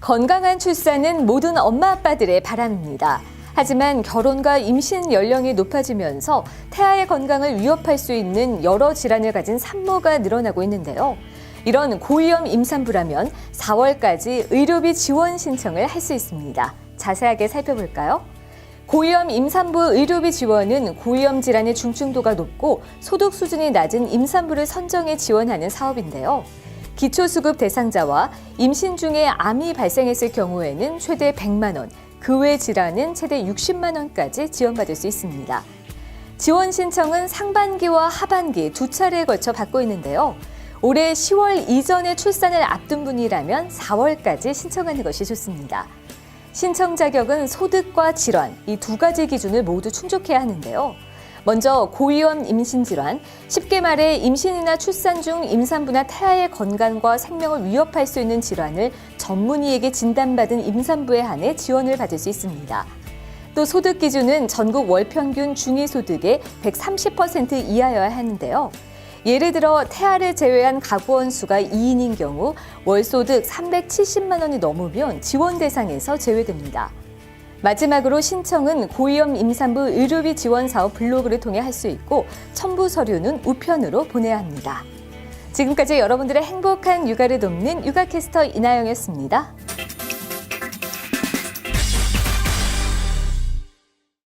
건강한 출산은 모든 엄마 아빠들의 바람입니다. 하지만 결혼과 임신 연령이 높아지면서 태아의 건강을 위협할 수 있는 여러 질환을 가진 산모가 늘어나고 있는데요. 이런 고위험 임산부라면 4월까지 의료비 지원 신청을 할 수 있습니다. 자세하게 살펴볼까요? 고위험 임산부 의료비 지원은 고위험 질환의 중증도가 높고 소득 수준이 낮은 임산부를 선정해 지원하는 사업인데요. 기초수급 대상자와 임신 중에 암이 발생했을 경우에는 최대 100만 원, 그 외 질환은 최대 60만 원까지 지원받을 수 있습니다. 지원 신청은 상반기와 하반기 두 차례에 걸쳐 받고 있는데요. 올해 10월 이전에 출산을 앞둔 분이라면 4월까지 신청하는 것이 좋습니다. 신청 자격은 소득과 질환 이 두 가지 기준을 모두 충족해야 하는데요. 먼저 고위험 임신 질환, 쉽게 말해 임신이나 출산 중 임산부나 태아의 건강과 생명을 위협할 수 있는 질환을 전문의에게 진단받은 임산부에 한해 지원을 받을 수 있습니다. 또 소득 기준은 전국 월 평균 중위 소득의 130% 이하여야 하는데요. 예를 들어 태아를 제외한 가구원 수가 2인인 경우 월 소득 370만 원이 넘으면 지원 대상에서 제외됩니다. 마지막으로 신청은 고위험 임산부 의료비 지원 사업 블로그를 통해 할 수 있고 첨부 서류는 우편으로 보내야 합니다. 지금까지 여러분들의 행복한 육아를 돕는 육아캐스터 이나영이었습니다.